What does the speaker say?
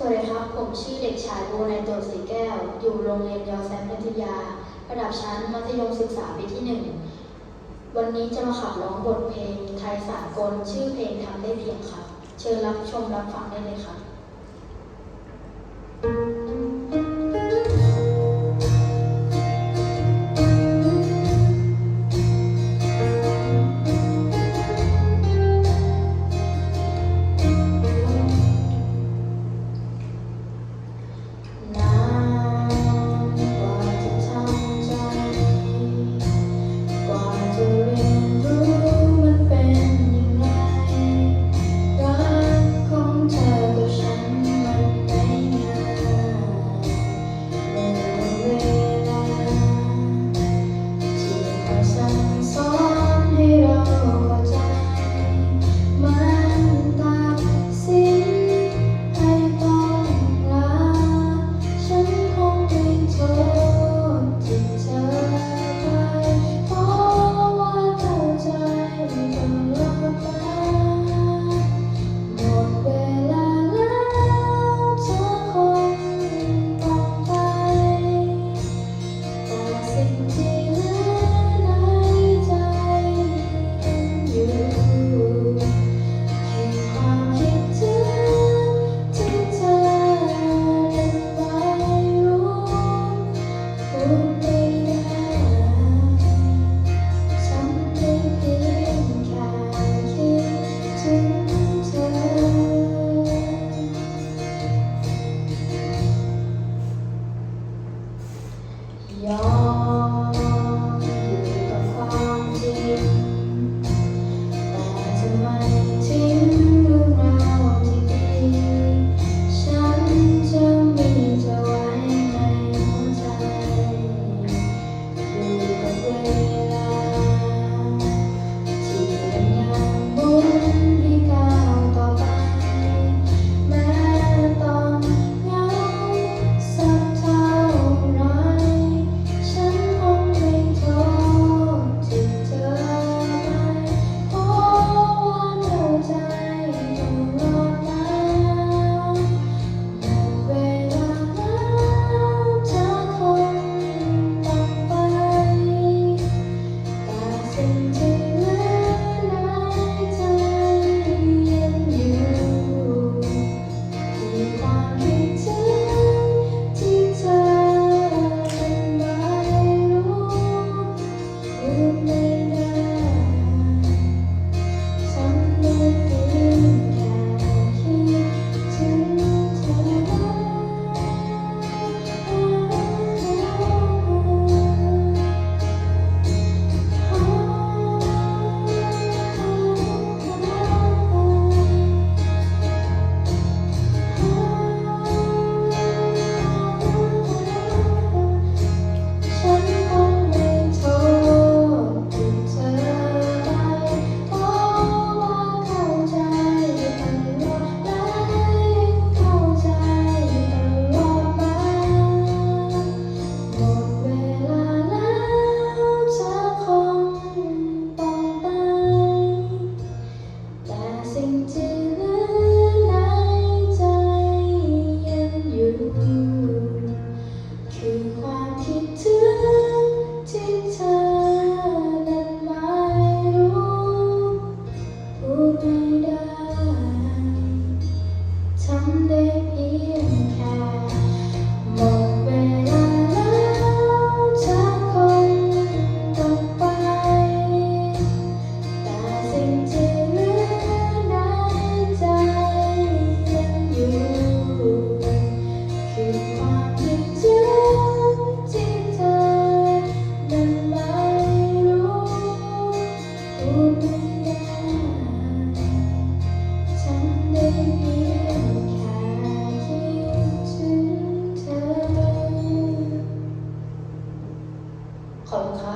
สวัสดีครับ ผมชื่อเด็กชายโบนานโตสีแก้ว อยู่โรงเรียนยอแซมพัทยา ระดับชั้นมัธยมศึกษาปีที่หนึ่ง วันนี้จะมาขับร้องบทเพลงไทยสากล ชื่อเพลงทำได้เพียงค่ะ เชิญรับชมรับฟังได้เลยค่ะ 주시옵소서. 好。